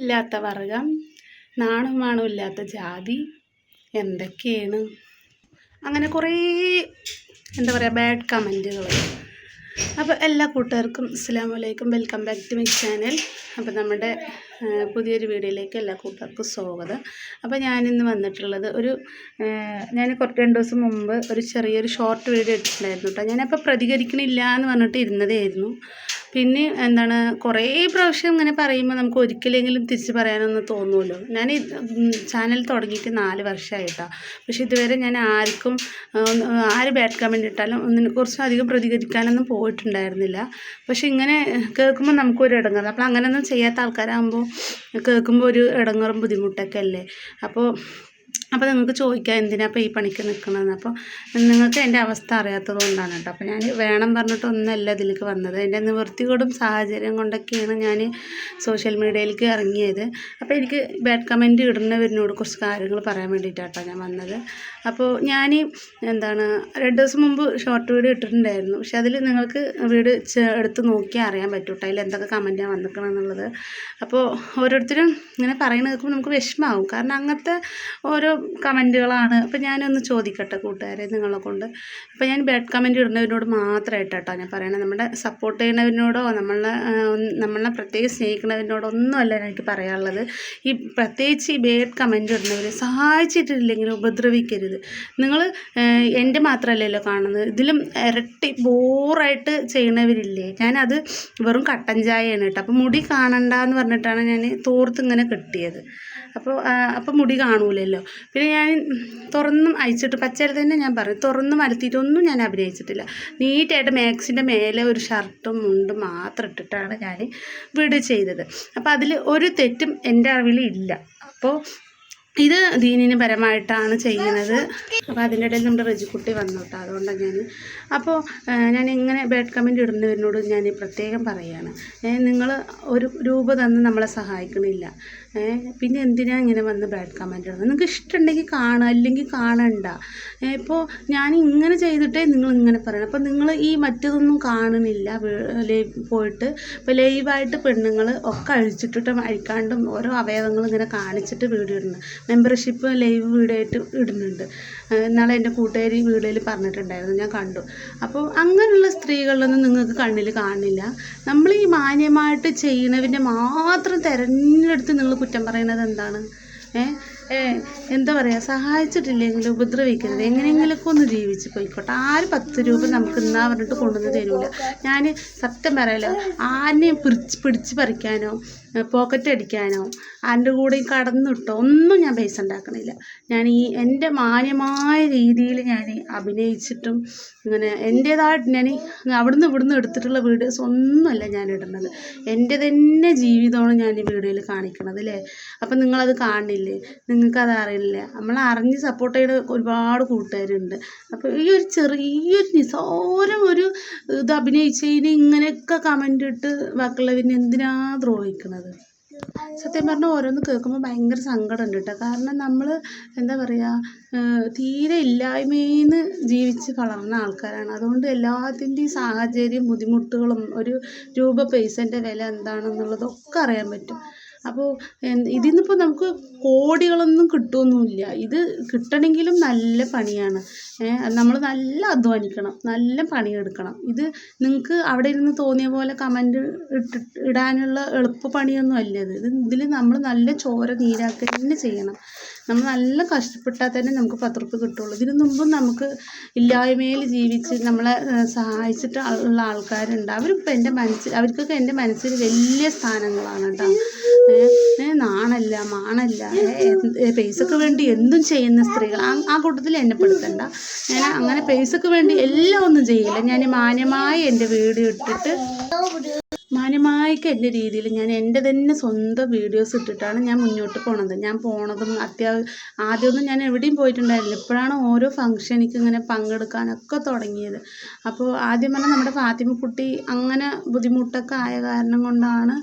ഇല്ലാത്ത വർഗം നാണുമാണും ഇല്ലാത്ത ജാതി എന്തൊക്കെയാണ്? അങ്ങനെ കുറേ എന്താ പറയുക ബാഡ് കമന്റുകൾ അപ്പോൾ എല്ലാ കൂട്ടുകാർക്കും അസ്സാം വലൈക്കും welcome back to my channel അപ്പോൾ നമ്മുടെ പുതിയൊരു വീഡിയോയിലേക്ക് എല്ലാ കൂട്ടുകാർക്കും സ്വാഗതം. അപ്പോൾ ഞാനിന്ന് വന്നിട്ടുള്ളത് ഒരു ഞാൻ കുറച്ച് രണ്ട് ദിവസം മുമ്പ് ഒരു ചെറിയൊരു ഷോർട്ട് വീഡിയോ ഇട്ടിട്ടുണ്ടായിരുന്നു കേട്ടോ. ഞാനപ്പോൾ പ്രതികരിക്കണില്ല എന്ന് പറഞ്ഞിട്ട് ഇരുന്നതായിരുന്നു. പിന്നെ എന്താണ് കുറേ പ്രാവശ്യം ഇങ്ങനെ പറയുമ്പോൾ നമുക്ക് ഒരിക്കലെങ്കിലും തിരിച്ച് പറയാനൊന്നും തോന്നുമല്ലോ ഞാൻ ചാനൽ തുടങ്ങിയിട്ട് നാല് വർഷമായിട്ടാണ് പക്ഷെ ഇതുവരെ ഞാൻ ആർക്കും ആര് ബാഡ് കമന്റ് ഇട്ടാലും ഒന്നിനെ കുറിച്ച് അധികം പ്രതികരിക്കാനൊന്നും പോയിട്ടുണ്ടായിരുന്നില്ല. പക്ഷെ ഇങ്ങനെ കേൾക്കുമ്പോൾ നമുക്കൊരു ഇടങ്ങറ്. അപ്പോൾ അങ്ങനെയൊന്നും ചെയ്യാത്ത ആൾക്കാരാകുമ്പോൾ കേൾക്കുമ്പോൾ ഒരു ഇടങ്ങറും ബുദ്ധിമുട്ടൊക്കെ അല്ലേ? അപ്പോൾ അപ്പോൾ നിങ്ങൾക്ക് ചോദിക്കാം എന്തിനാ ഇപ്പോൾ ഈ പണിക്ക് നിൽക്കുന്നതെന്ന് അപ്പോൾ നിങ്ങൾക്ക് എന്റെ അവസ്ഥ അറിയാത്തത് കൊണ്ടാണ് കേട്ടോ. അപ്പോൾ ഞാൻ വേണം പറഞ്ഞിട്ട് ഒന്നല്ല ഇതിലേക്ക് വന്നത്. എന്റെ നിവൃത്തിയോടും സാഹചര്യം കൊണ്ടൊക്കെയാണ് ഞാൻ സോഷ്യൽ മീഡിയയിലേക്ക് ഇറങ്ങിയത്. അപ്പോൾ എനിക്ക് ബാഡ് കമന്റ് ഇടുന്നവരിനോട് കുറച്ച് കാര്യങ്ങൾ പറയാൻ വേണ്ടിയിട്ടാണ് ഞാൻ വന്നത്. അപ്പോൾ ഞാൻ എന്താണ് രണ്ട് ദിവസം മുമ്പ് ഷോർട്ട് വീഡിയോ ഇട്ടിട്ടുണ്ടായിരുന്നു. പക്ഷേ അതിൽ നിങ്ങൾക്ക് വീട് എടുത്ത് നോക്കിയാൽ അറിയാൻ പറ്റും കേട്ടോ. അതിൽ എന്തൊക്കെ കമന്റാണ് വന്നിക്കണം എന്നുള്ളത് അപ്പോൾ ഓരോരുത്തരും ഇങ്ങനെ പറയുന്നത് നമുക്ക് വിഷമാവും. കാരണം അങ്ങനത്തെ ഓരോ കമന്റുകളാണ്. അപ്പോൾ ഞാനൊന്ന് ചോദിക്കട്ടെ കൂട്ടുകാരെ നിങ്ങളെ കൊണ്ട്. അപ്പോൾ ഞാൻ ബാഡ് കമന്റ് ഇടുന്നവരോട് മാത്രമായിട്ട് കേട്ടോ ഞാൻ പറയണത് നമ്മുടെ സപ്പോർട്ട് ചെയ്യുന്നവരിനോടോ നമ്മളെ നമ്മളെ പ്രത്യേകം സ്നേഹിക്കുന്നവരിനോടോ ഒന്നുമല്ല എനിക്ക് പറയാനുള്ളത്. ഈ പ്രത്യേകിച്ച് ഈ ബാഡ് കമന്റ് ഇടുന്നവർ സഹായിച്ചിട്ടില്ലെങ്കിൽ ഉപദ്രവിക്കരുത്. നിങ്ങൾ എന്റെ മാത്രമല്ലല്ലോ കാണുന്നത്. ഇതിലും ഇരട്ടി ബോറായിട്ട് ചെയ്യുന്നവരില്ലേ ഞാനത് വെറും കട്ടൻ ചായയാണ് കേട്ടോ. അപ്പോൾ മുടി കാണണ്ട എന്ന് പറഞ്ഞിട്ടാണ് ഞാൻ തോർത്ത് ഇങ്ങനെ കെട്ടിയത്. അപ്പോൾ അപ്പോൾ മുടി കാണൂലല്ലോ. പിന്നെ ഞാൻ തുറന്നും അയച്ചിട്ട് പച്ചരി തന്നെ ഞാൻ പറയും. തുറന്നും അലത്തിയിട്ടൊന്നും ഞാൻ അഭിനയിച്ചിട്ടില്ല. നീറ്റായിട്ട് മാക്സിന്റെ മേലെ ഒരു ഷർട്ടും മുണ്ടും മാത്രം ഇട്ടിട്ടാണ് ഞാൻ വീട് ചെയ്തത്. അപ്പോൾ അതിൽ ഒരു തെറ്റും എന്റെ അറിവിൽ ഇല്ല. അപ്പോൾ ഇത് ദീനിന് പരമായിട്ടാണ് ചെയ്യുന്നത്. അപ്പോൾ അതിന്റെ ഇടയിൽ നമ്മുടെ റജിക്കുട്ടി വന്നു കേട്ടോ അതുകൊണ്ടാണ് ഞാൻ. അപ്പോൾ ഞാൻ ഇങ്ങനെ ബാഡ് കമന്റ് ഇടുന്നവരിനോട് ഞാൻ പ്രത്യേകം പറയുകയാണ് നിങ്ങൾ ഒരു രൂപ തന്ന് നമ്മളെ സഹായിക്കണില്ല. പിന്നെ എന്തിനാ ഇങ്ങനെ വന്ന് ബാഡ് കമന്റ് ഇടുന്നത്? നിങ്ങൾക്ക് ഇഷ്ടമുണ്ടെങ്കിൽ കാണുക അല്ലെങ്കിൽ കാണണ്ട. ഇപ്പോൾ ഞാൻ ഇങ്ങനെ ചെയ്തിട്ടേ നിങ്ങൾ ഇങ്ങനെ പറയണം. അപ്പോൾ നിങ്ങൾ ഈ മറ്റതൊന്നും കാണുന്നില്ല പോയിട്ട് ഇപ്പോൾ ലൈവായിട്ട് പെണ്ണുങ്ങൾ ഒക്കെ അഴിച്ചിട്ടിട്ടും അഴിക്കാണ്ടും ഓരോ അവയവങ്ങൾ ഇങ്ങനെ കാണിച്ചിട്ട് വീഡിയോ ഇടുന്നു മെമ്പർഷിപ്പ് ലൈവ് വീഡിയോ ആയിട്ട് ഇടുന്നുണ്ട്. എന്നാൽ എന്റെ കൂട്ടുകാരി വീഡിയോയിൽ പറഞ്ഞിട്ടുണ്ടായിരുന്നു ഞാൻ കണ്ടു. അപ്പോൾ അങ്ങനെയുള്ള സ്ത്രീകളിലൊന്നും നിങ്ങൾക്ക് കണ്ണിൽ കാണില്ല നമ്മൾ ഈ മാന്യമായിട്ട് ചെയ്യുന്നതിന്റെ മാത്രം തിരഞ്ഞെടുത്ത് നിങ്ങൾ കുറ്റം പറയുന്നത് എന്താണ്? എന്താ പറയുക സഹായിച്ചിട്ടില്ലെങ്കിൽ ഉപദ്രവിക്കരുത് എങ്ങനെയെങ്കിലുമൊക്കെ ഒന്ന് ജീവിച്ച് പോയിക്കോട്ടെ. ആര് പത്ത് രൂപ നമുക്ക് ഇന്നാ പറഞ്ഞിട്ട് കൊണ്ടുവന്ന് തരില്ല ഞാൻ സത്യം പറയല്ലോ ആരെയും പിടിച്ച് പിടിച്ച് പറിക്കാനോ പോക്കറ്റ് അടിക്കാനോ അതിന്റെ കൂടെ കടന്നിട്ടോ ഒന്നും ഞാൻ പൈസ ഉണ്ടാക്കണില്ല. ഞാൻ ഈ എന്റെ മാന്യമായ രീതിയിൽ ഞാൻ അഭിനയിച്ചിട്ടും ഇങ്ങനെ എന്റേതായിട്ട് ഞാൻ അവിടുന്ന് ഇവിടുന്ന് എടുത്തിട്ടുള്ള വീഡിയോസ് ഒന്നുമല്ല ഞാൻ ഇടുന്നത്. എന്റെ തന്നെ ജീവിതമാണ് ഞാൻ ഈ വീഡിയോയിൽ കാണിക്കണത് അല്ലേ? അപ്പം നിങ്ങളത് കാണില്ലേ? നിങ്ങൾക്കത് അറിയില്ല? നമ്മൾ അറിഞ്ഞ് സപ്പോർട്ട് ചെയ്ത ഒരുപാട് കൂട്ടുകാരുണ്ട്. അപ്പോൾ ഈ ഒരു ചെറിയൊരു നിസ്സാരം ഒരു ഇത് അഭിനയിച്ചതിന് ഇങ്ങനെയൊക്കെ കമന്റ് ഇട്ട് ബാക്കിയുള്ളവരിനെ എന്തിനാ ദ്രോഹിക്കണത് സത്യം പറഞ്ഞാൽ ഓരോന്ന് കേൾക്കുമ്പോൾ ഭയങ്കര സങ്കടമുണ്ട് കേട്ടോ കാരണം നമ്മൾ എന്താ പറയുക തീരെ ഇല്ലായ്മയിൽനിന്ന് ജീവിച്ച് വളർന്ന ആൾക്കാരാണ്. അതുകൊണ്ട് എല്ലാത്തിന്റെയും സാഹചര്യം ബുദ്ധിമുട്ടുകളും ഒരു രൂപ പൈസന്റെ വില എന്താണെന്നുള്ളതൊക്കെ അറിയാൻ പറ്റും. അപ്പോൾ ഇതിൽ നിന്നിപ്പോൾ നമുക്ക് കോടികളൊന്നും കിട്ടുമൊന്നുമില്ല ഇത് കിട്ടണമെങ്കിലും നല്ല പണിയാണ്. നമ്മൾ നല്ല അധ്വാനിക്കണം. നല്ല പണിയെടുക്കണം. ഇത് നിങ്ങൾക്ക് അവിടെ ഇരുന്ന് തോന്നിയ പോലെ കമന്റ് ഇട്ട് ഇടാനുള്ള എളുപ്പ പണിയൊന്നും അല്ല ഇത്. ഇത് ഇതിൽ നമ്മൾ നല്ല ചോര നീരാക്കുക തന്നെ ചെയ്യണം. നമ്മൾ നല്ല കഷ്ടപ്പെട്ടാൽ തന്നെ നമുക്ക് പത്ത് കിട്ടുള്ളൂ. ഇതിനു മുമ്പും നമുക്ക് ഇല്ലായ്മയിൽ ജീവിച്ച് നമ്മളെ സഹായിച്ചിട്ട് ഉള്ള ആൾക്കാരുണ്ട്. അവരിപ്പോൾ എന്റെ മനസ്സിൽ അവർക്കൊക്കെ എന്റെ മനസ്സിൽ വലിയ സ്ഥാനങ്ങളാണ് കേട്ടോ. നാണല്ല മാണല്ല പൈസക്ക് വേണ്ടി എന്തും ചെയ്യുന്ന സ്ത്രീകൾ. ആ ആ കൂട്ടത്തിൽ എന്നെ പെടുത്തണ്ട. ഞാൻ അങ്ങനെ പൈസക്ക് വേണ്ടി എല്ലാം ഒന്നും ചെയ്യില്ല. ഞാൻ മാന്യമായി എന്റെ വീട് ഇട്ടിട്ട് മാന്യമായിക്ക് എന്റെ രീതിയിൽ ഞാൻ എന്റെ തന്നെ സ്വന്തം വീഡിയോസ് ഇട്ടിട്ടാണ് ഞാൻ മുന്നോട്ട് പോണത്. ഞാൻ പോണതും അത്യാവശ്യം ആദ്യമൊന്നും ഞാൻ എവിടെയും പോയിട്ടുണ്ടായിരുന്നില്ല. ഇപ്പോഴാണ് ഓരോ ഫംഗ്ഷനിക്ക് ഇങ്ങനെ പങ്കെടുക്കാനൊക്കെ തുടങ്ങിയത്. അപ്പോൾ ആദ്യം പറഞ്ഞാൽ നമ്മുടെ ഫാത്തിമക്കുട്ടി അങ്ങനെ ബുദ്ധിമുട്ടൊക്കെ ആയ കാരണം കൊണ്ടാണ്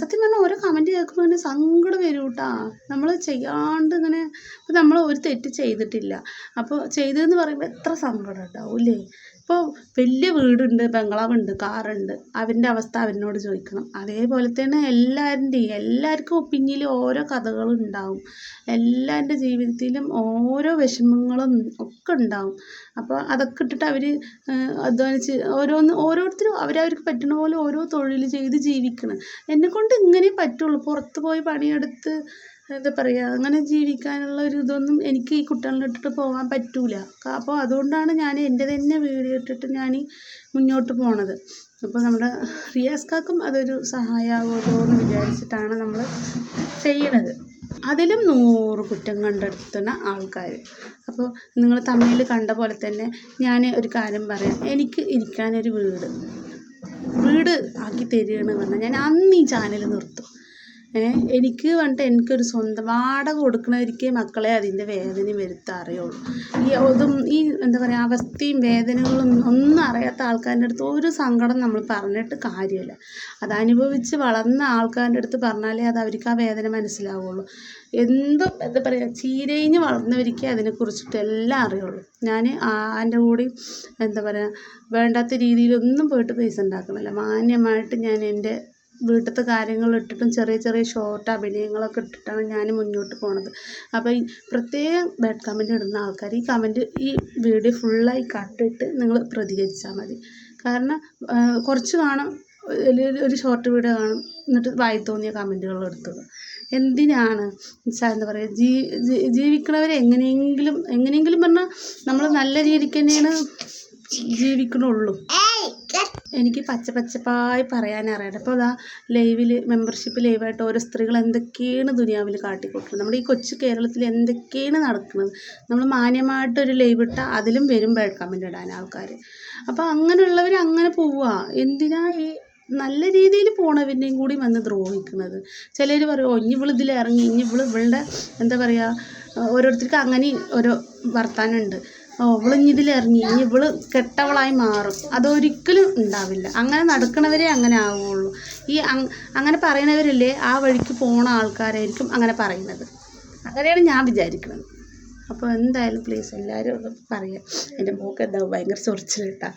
സത്യം പറഞ്ഞാൽ ഓരോ കമന്റ് കേൾക്കുമ്പോൾ ഇങ്ങനെ സങ്കടം വരും കേട്ടോ. നമ്മൾ ചെയ്യാണ്ട് ഇങ്ങനെ നമ്മൾ ഒരു തെറ്റ് ചെയ്തിട്ടില്ല. അപ്പോൾ ചെയ്തതെന്ന് പറയുമ്പോൾ എത്ര സങ്കടം ഉണ്ടാവും അല്ലേ? ഇപ്പോൾ വലിയ വീടുണ്ട് ബംഗ്ലാവുണ്ട് കാറുണ്ട്. അവന്റെ അവസ്ഥ അവനോട് ചോദിക്കണം. അതേപോലെ തന്നെ എല്ലാവരുടെയും എല്ലാവർക്കും പിന്നിൽ ഓരോ കഥകളുണ്ടാവും എല്ലാവരുടെ ജീവിതത്തിലും ഓരോ വിഷമങ്ങളും ഒക്കെ ഉണ്ടാവും. അപ്പോൾ അതൊക്കെ ഇട്ടിട്ട് അവർ അധ്വാനിച്ച് ഓരോന്ന് ഓരോരുത്തരും അവരവർക്ക് പറ്റുന്ന പോലെ ഓരോ തൊഴിൽ ചെയ്ത് ജീവിക്കണം. എന്നെക്കൊണ്ട് ഇങ്ങനെ പറ്റുള്ളൂ. പുറത്ത് പോയി പണിയെടുത്ത് എന്താ പറയുക അങ്ങനെ ജീവിക്കാനുള്ള ഒരു ഇതൊന്നും എനിക്ക് ഈ കുട്ടികളെ ഇട്ടിട്ട് പോകാൻ പറ്റൂല. അപ്പോൾ അതുകൊണ്ടാണ് ഞാൻ എന്റെ തന്നെ വീഡിയോ ഇട്ടിട്ട് ഞാൻ മുന്നോട്ട് പോണത്. അപ്പോൾ നമ്മുടെ റിയാസ്കാക്കും അതൊരു സഹായമാകുമല്ലോ എന്ന് വിചാരിച്ചിട്ടാണ് നമ്മൾ ചെയ്യണത്. അതിലും നൂറ് കുറ്റം കണ്ടെത്തുന്ന ആൾക്കാർ അപ്പോൾ നിങ്ങൾ തമ്മിൽ കണ്ട പോലെ തന്നെ ഞാൻ ഒരു കാര്യം പറയാം. എനിക്ക് ഇരിക്കാനൊരു വീട് വീട് ആക്കി തരികയെന്ന് പറഞ്ഞാൽ ഞാൻ അന്ന് ഈ ചാനൽ നിർത്തും. എനിക്ക് പറഞ്ഞിട്ട് എനിക്കൊരു സ്വന്തം വാടക കൊടുക്കണവരിക്കേ മക്കളെ അതിന്റെ വേദനയും വരുത്താൻ അറിയുള്ളൂ ഈ അതും ഈ എന്താ പറയുക അവസ്ഥയും വേദനകളും ഒന്നും അറിയാത്ത ആൾക്കാരുടെ അടുത്ത് ഒരു സങ്കടം നമ്മൾ പറഞ്ഞിട്ട് കാര്യമില്ല. അത് അനുഭവിച്ച് വളർന്ന ആൾക്കാരുടെ അടുത്ത് പറഞ്ഞാലേ അത് അവർക്ക് ആ വേദന മനസ്സിലാവുള്ളൂ. എന്തും എന്താ പറയുക ചീരയിഞ്ഞ് വളർന്നവരിക്കേ അതിനെക്കുറിച്ചിട്ട് എല്ലാം അറിയുള്ളൂ. ഞാൻ എന്റെ കൂടി എന്താ പറയുക വേണ്ടാത്ത രീതിയിലൊന്നും പോയിട്ട് പൈസ ഉണ്ടാക്കുന്നില്ല. മാന്യമായിട്ട് ഞാൻ എന്റെ വീട്ടിലത്തെ കാര്യങ്ങൾ ഇട്ടിട്ടും ചെറിയ ചെറിയ ഷോർട്ട് അഭിനയങ്ങളൊക്കെ ഇട്ടിട്ടാണ് ഞാൻ മുന്നോട്ട് പോണത്. അപ്പോൾ പ്രത്യേകം ബാഡ് കമന്റ് ഇടുന്ന ആൾക്കാർ ഈ കമന്റ് ഈ വീഡിയോ ഫുള്ളായി കണ്ടിട്ട് നിങ്ങൾ പ്രതികരിച്ചാൽ മതി. കാരണം കുറച്ച് കാണും ഒരു- ഷോർട്ട് വീഡിയോ കാണും എന്നിട്ട് വായി തോന്നിയ കമന്റുകൾ എടുത്തത്. എന്തിനാണ്? എന്താ പറയുക ജീ ജീ- ജീവിക്കണവരെ എങ്ങനെയെങ്കിലും എങ്ങനെയെങ്കിലും പറഞ്ഞാൽ നമ്മൾ നല്ല രീതിക്ക് തന്നെയാണ് ജീവിക്കണുള്ളൂ. എനിക്ക് പച്ച പച്ചപ്പായി പറയാൻ അറിയണം അപ്പോൾ അതാ ലൈവിൽ മെമ്പർഷിപ്പ് ലൈവായിട്ട് ഓരോ സ്ത്രീകൾ എന്തൊക്കെയാണ് ദുനിയാവിൽ കാട്ടിക്കൊടുക്കുന്നത്? നമ്മുടെ ഈ കൊച്ചു കേരളത്തിൽ എന്തൊക്കെയാണ് നടക്കുന്നത്? നമ്മൾ മാന്യമായിട്ടൊരു ലൈവ് ഇട്ടാൽ അതിലും വരും ബാഡ് കമന്റ് ഇടാൻ ആൾക്കാർ. അപ്പോൾ അങ്ങനെയുള്ളവർ അങ്ങനെ പോവുക. എന്തിനാ ഈ നല്ല രീതിയിൽ പോണവരെയും കൂടി വന്ന് ദ്രോഹിക്കുന്നത്? ചിലർ പറയും ഓ ഇനി ഇവളിതിൽ ഇറങ്ങി ഇനി ഇവൾ ഇവളുടെ എന്താ പറയുക ഓരോരുത്തർക്ക് അങ്ങനെ ഓരോ വർത്താനമുണ്ട് ഓ ഇവൾ ഇനി ഇതിൽ ഇറങ്ങി ഇനി ഇവൾ കെട്ടവളായി മാറും. അതൊരിക്കലും ഉണ്ടാവില്ല. അങ്ങനെ നടക്കണവരെ അങ്ങനെ ആവുള്ളൂ. ഈ അങ്ങനെ പറയണവരല്ലേ ആ വഴിക്ക് പോണ ആൾക്കാരായിരിക്കും അങ്ങനെ പറയുന്നത്. അങ്ങനെയാണ് ഞാൻ വിചാരിക്കുന്നത്. അപ്പോൾ എന്തായാലും പ്ലീസ് എല്ലാവരും പറയുക എന്റെ മോക്ക് എന്താ ഭയങ്കര ചൊറിച്ചിൽ കേട്ടാ.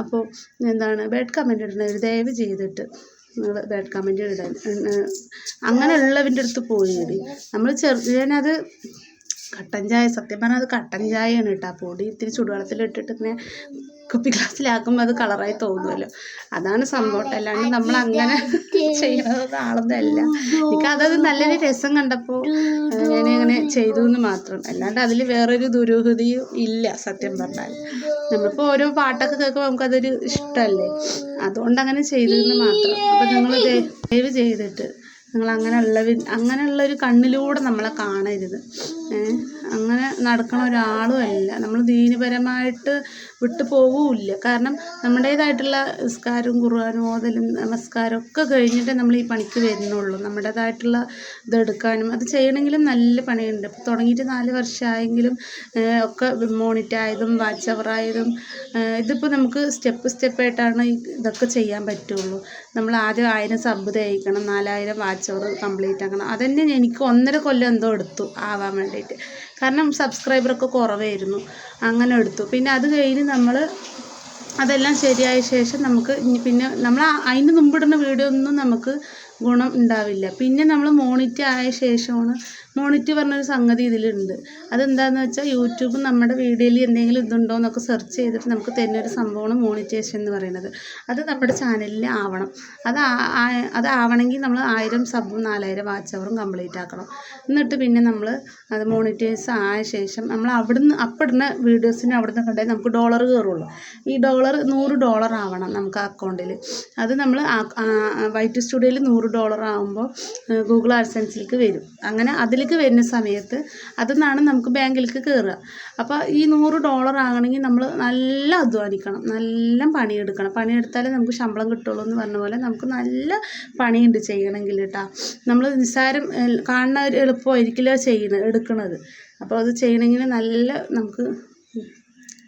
അപ്പോൾ എന്താണ് ബാഡ് കമന്റ് ഇടുന്നവർ ദയവ് ചെയ്തിട്ട് നിങ്ങൾ ബാഡ് കമന്റ് ഇടാൻ അങ്ങനെ അങ്ങനെയുള്ളവന്റെ അടുത്ത് പോയി നമ്മൾ ചെറുതിനത് കട്ടൻ ചായ സത്യം പറഞ്ഞാൽ അത് കട്ടൻ ചായയാണ് കേട്ടോ പൊടി ഇത്തിരി ചുടുവെള്ളത്തിലിട്ടിട്ട് ഇങ്ങനെ കുപ്പി ഗ്ലാസ്സിലാക്കുമ്പോൾ അത് കളറായി തോന്നുമല്ലോ അതാണ് സംഭവം. അല്ലാണ്ട് നമ്മൾ അങ്ങനെ ചെയ്യുന്നത് ആളൊന്നുമല്ല. എനിക്ക് അതത് നല്ലൊരു രസം കണ്ടപ്പോൾ ഞാൻ അങ്ങനെ ചെയ്തു എന്ന് മാത്രം. അല്ലാണ്ട് അതിൽ വേറൊരു ദുരൂഹതയും ഇല്ല സത്യം പറഞ്ഞാൽ. നമ്മളിപ്പോൾ ഓരോ പാട്ടൊക്കെ കേൾക്കുമ്പോൾ നമുക്കതൊരു ഇഷ്ടമല്ലേ അതുകൊണ്ട് അങ്ങനെ ചെയ്തു എന്ന് മാത്രം. അപ്പം നിങ്ങൾ ദയവ് ചെയ്തിട്ട് നിങ്ങൾ അങ്ങനെയുള്ള അങ്ങനെയുള്ള ഒരു കണ്ണിലൂടെ നമ്മളെ കാണരുത്. അങ്ങനെ നടക്കണ ഒരാളും അല്ല. നമ്മൾ ദീനപരമായിട്ട് വിട്ടു പോവുമില്ല കാരണം നമ്മുടേതായിട്ടുള്ള നിസ്കാരവും ഖുർആനും ഓതലും നമസ്കാരം ഒക്കെ കഴിഞ്ഞിട്ടേ നമ്മൾ ഈ പണിക്ക് വരുന്നുള്ളൂ. നമ്മുടേതായിട്ടുള്ള ഇതെടുക്കാനും അത് ചെയ്യണമെങ്കിലും നല്ല പണിയുണ്ട്. ഇപ്പോൾ തുടങ്ങിയിട്ട് നാല് വർഷമായെങ്കിലും ഒക്കെ മോണിറ്റായതും വാച്ച് അവറായതും ഇതിപ്പോൾ നമുക്ക് സ്റ്റെപ്പ് സ്റ്റെപ്പായിട്ടാണ് ഇതൊക്കെ ചെയ്യാൻ പറ്റുള്ളൂ. നമ്മൾ ആദ്യം ആയിരം സബ് തയ്ക്കണം നാലായിരം വാച്ച് അവർ കംപ്ലീറ്റ് ആക്കണം. അതന്നെ എനിക്ക് ഒന്നര കൊല്ലം എന്തോ എടുത്തു ആവാൻ വേണ്ടിയിട്ട്. കാരണം സബ്സ്ക്രൈബറൊക്കെ കുറവായിരുന്നു. അങ്ങനെ എടുത്തു. പിന്നെ അത് കഴിഞ്ഞ് നമ്മൾ അതെല്ലാം ശരിയായ ശേഷം നമുക്ക് പിന്നെ നമ്മൾ അതിന് മുമ്പിടുന്ന വീഡിയോ ഒന്നും നമുക്ക് ഗുണം ഉണ്ടാവില്ല. പിന്നെ നമ്മൾ മോണിറ്റ് ആയ ശേഷമാണ് മോണിറ്റ് പറഞ്ഞൊരു സംഗതി ഇതിലുണ്ട്. അതെന്താണെന്ന് വെച്ചാൽ യൂട്യൂബ് നമ്മുടെ വീഡിയോയിൽ എന്തെങ്കിലും ഇതുണ്ടോ എന്നൊക്കെ സെർച്ച് ചെയ്തിട്ട് നമുക്ക് തരുന്ന ഒരു സംഭവമാണ് മോണിറ്റേഷൻ എന്ന് പറയുന്നത്. അത് നമ്മുടെ ചാനലിൽ ആവണം. അത് ആ- ആ- അത് ആവണമെങ്കിൽ നമ്മൾ ആയിരം സബും നാലായിരം വാച്ച് അവറും കംപ്ലീറ്റ് ആക്കണം. എന്നിട്ട് പിന്നെ നമ്മൾ അത് മോണിറ്റേഴ്സ് ആയ ശേഷം നമ്മൾ അവിടുന്ന് അപ്പിടുന്ന വീഡിയോസിന് അവിടുന്ന് കണ്ടേ നമുക്ക് ഡോളർ കയറുള്ളൂ ഈ ഡോളർ നൂറ് ഡോളർ ആവണം നമുക്ക് അക്കൗണ്ടിൽ അത് നമ്മൾ വൈറ്റ് സ്റ്റുഡിയോയിൽ നൂറ് ഡോളർ ആകുമ്പോൾ ഗൂഗിൾ ആഡ്സെൻസിലേക്ക് വരും. അങ്ങനെ അതിലേക്ക് വരുന്ന സമയത്ത് അതിൽ നിന്നാണ് നമുക്ക് ബാങ്കിലേക്ക് കയറുക അപ്പോൾ ഈ നൂറ് ഡോളർ ആകണമെങ്കിൽ നമ്മൾ നല്ല അധ്വാനിക്കണം. നല്ല പണിയെടുക്കണം. പണിയെടുത്താലേ നമുക്ക് ശമ്പളം കിട്ടുള്ളൂ എന്ന് പറഞ്ഞ പോലെ നമുക്ക് നല്ല പണിയുണ്ട് ചെയ്യണമെങ്കിൽ കേട്ടോ നമ്മൾ നിസ്സാരം കാണുന്ന ഒരു എളുപ്പമായിരിക്കില്ല ചെയ്യുന്നത് എടുക്കുന്നത് അപ്പോൾ അത് ചെയ്യണമെങ്കിൽ നല്ല നമുക്ക്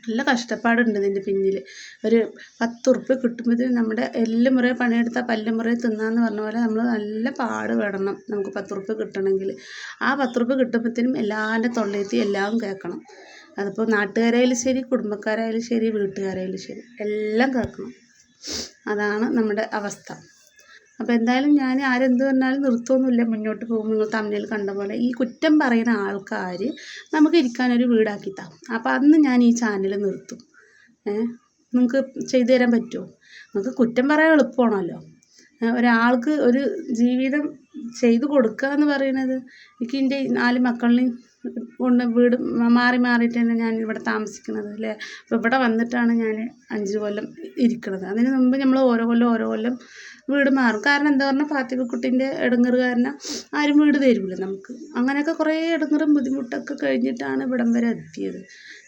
നല്ല കഷ്ടപ്പാടുണ്ട് ഇതിന്റെ പിന്നിൽ ഒരു പത്ത് ഉറുപ്പ്യ കിട്ടുമ്പോഴത്തേന് നമ്മുടെ എല്ല് മുറയെ പണിയെടുത്താൽ പല്ല് മുറയെ തിന്നാന്ന് പറഞ്ഞ പോലെ നമ്മൾ നല്ല പാട് പെടണം നമുക്ക് പത്ത് ഉറുപ്പ്യ കിട്ടണമെങ്കിൽ ആ പത്ത് ഉറുപ്പ്യ കിട്ടുമ്പോഴത്തേനും എല്ലാവരുടെ തൊള്ളയെത്തി എല്ലാം കേൾക്കണം. അതിപ്പോൾ നാട്ടുകാരായാലും ശരി കുടുംബക്കാരായാലും ശരി വീട്ടുകാരായാലും ശരി എല്ലാം കേൾക്കണം. അതാണ് നമ്മുടെ അവസ്ഥ. അപ്പോൾ എന്തായാലും ഞാൻ ആരെന്ത് പറഞ്ഞാലും നിർത്തുമൊന്നുമില്ല മുന്നോട്ട് പോകും. നിങ്ങൾ തമ്മിൽ കണ്ട പോലെ. ഈ കുറ്റം പറയുന്ന ആൾക്കാർ നമുക്ക് ഇരിക്കാനൊരു വീടാക്കി താ അപ്പോൾ അന്ന് ഞാൻ ഈ ചാനൽ നിർത്തും. നിങ്ങൾക്ക് ചെയ്തു തരാൻ പറ്റുമോ നിങ്ങൾക്ക് കുറ്റം പറയാൻ എളുപ്പമാണല്ലോ. ഒരാൾക്ക് ഒരു ജീവിതം ചെയ്തു കൊടുക്കുക എന്ന് പറയുന്നത് എനിക്ക് എന്റെ നാല് മക്കളിനെയും കൊണ്ട് വീട് മാറി മാറിയിട്ട് തന്നെ ഞാൻ ഇവിടെ താമസിക്കുന്നത് അല്ലേ? അപ്പോൾ ഇവിടെ വന്നിട്ടാണ് ഞാൻ അഞ്ച് കൊല്ലം ഇരിക്കുന്നത് അതിന് മുമ്പ് നമ്മൾ ഓരോ കൊല്ലം ഓരോ കൊല്ലം വീട് മാറും. കാരണം എന്താ പറഞ്ഞാൽ ഫാത്തിമക്കുട്ടീന്റെ ഇടങ്ങറ് കാരണം ആരും വീട് തരില്ല നമുക്ക്. അങ്ങനെയൊക്കെ കുറേ ഇടങ്ങറും ബുദ്ധിമുട്ടൊക്കെ കഴിഞ്ഞിട്ടാണ് ഇവിടം വരെ എത്തിയത്.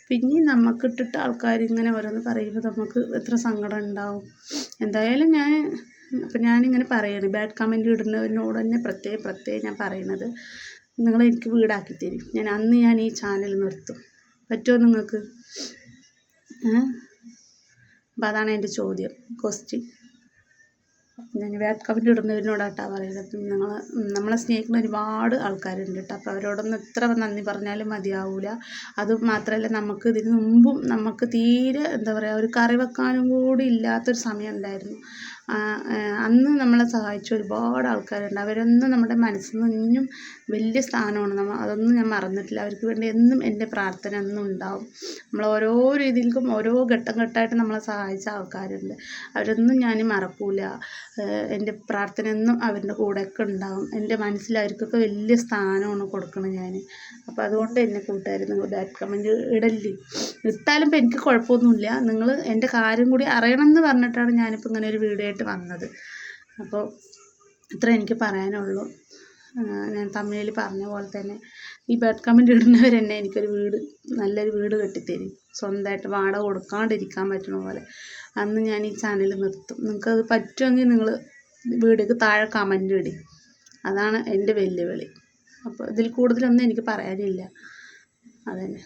പിന്നെ നമുക്ക് ഇട്ടിട്ട് ആൾക്കാർ ഇങ്ങനെ ഓരോന്ന് പറയുമ്പോൾ നമുക്ക് എത്ര സങ്കടം ഉണ്ടാവും എന്തായാലും ഞാൻ അപ്പം ഞാനിങ്ങനെ പറയാണ് ബാഡ് കമന്റ് ഇടുന്നവരിനോട് തന്നെ പ്രത്യേകം പ്രത്യേകം ഞാൻ പറയണത്. നിങ്ങൾ എനിക്ക് വീടാക്കി തരും. ഞാൻ അന്ന് ഞാൻ ഈ ചാനൽ നിർത്തും. പറ്റുമോ നിങ്ങൾക്ക് അപ്പം അതാണ് എന്റെ ചോദ്യം. ക്വസ്റ്റ്യൻ ഞാൻ ബാഡ് കമന്റ് പറയുന്നത് നിങ്ങൾ നമ്മളെ സ്നേഹിക്കുന്ന ഒരുപാട് ആൾക്കാരുണ്ട് കേട്ടോ അപ്പോൾ അവരോടൊന്നും എത്ര നന്ദി പറഞ്ഞാലും മതിയാവില്ല അത് മാത്രമല്ല നമുക്ക് ഇതിന് മുമ്പും നമുക്ക് തീരെ എന്താ പറയുക ഒരു കറി വെക്കാനും കൂടി ഇല്ലാത്തൊരു സമയം ഉണ്ടായിരുന്നു. അന്ന് നമ്മളെ സഹായിച്ച ഒരുപാട് ആൾക്കാരുണ്ട്. അവരൊന്നും നമ്മുടെ മനസ്സിൽ നിന്ന് വലിയ സ്ഥാനമാണ്. നമ്മൾ അതൊന്നും ഞാൻ മറന്നിട്ടില്ല. അവർക്ക് വേണ്ടി എന്നും എന്റെ പ്രാർത്ഥന എന്നും ഉണ്ടാവും. നമ്മൾ ഓരോ രീതിയിലും ഓരോ ഘട്ടം ഘട്ടമായിട്ട് നമ്മളെ സഹായിച്ച ആൾക്കാരുണ്ട്. അവരൊന്നും ഞാൻ മറക്കൂല. എന്റെ പ്രാർത്ഥന എന്നും അവരുടെ കൂടെയൊക്കെ ഉണ്ടാവും. എന്റെ മനസ്സിൽ അവർക്കൊക്കെ വലിയ സ്ഥാനമാണ് കൊടുക്കുന്നത് ഞാൻ അപ്പോൾ അതുകൊണ്ട് എന്നെ കൂട്ടായിരുന്നു ബാഡ് കമന്റ് ഇടല്ലേ. ഇട്ടാലും ഇപ്പം എനിക്ക് കുഴപ്പമൊന്നുമില്ല. നിങ്ങൾ എന്റെ കാര്യം കൂടി അറിയണം എന്ന് പറഞ്ഞിട്ടാണ് ഞാനിപ്പോൾ ഇങ്ങനെ ഒരു വീഡിയോ വന്നത്. അപ്പോൾ ഇത്ര എനിക്ക് പറയാനുള്ളൂ. ഞാൻ തമിഴിൽ പറഞ്ഞ പോലെ തന്നെ ഈ ബെഡ് കമന്റ് ഇടുന്നവർ തന്നെ എനിക്കൊരു വീട് നല്ലൊരു വീട് കെട്ടിത്തരും. സ്വന്തമായിട്ട് വാടക കൊടുക്കാണ്ടിരിക്കാൻ പറ്റുന്ന പോലെ. അന്ന് ഞാൻ ഈ ചാനൽ നിർത്തും. നിങ്ങൾക്കത് പറ്റുമെങ്കിൽ നിങ്ങൾ വീടേക്ക് താഴെ കമന്റ് ഇടി. അതാണ് എന്റെ വെല്ലുവിളി. അപ്പോൾ ഇതിൽ കൂടുതലൊന്നും എനിക്ക് പറയാനില്ല. അതന്നെ.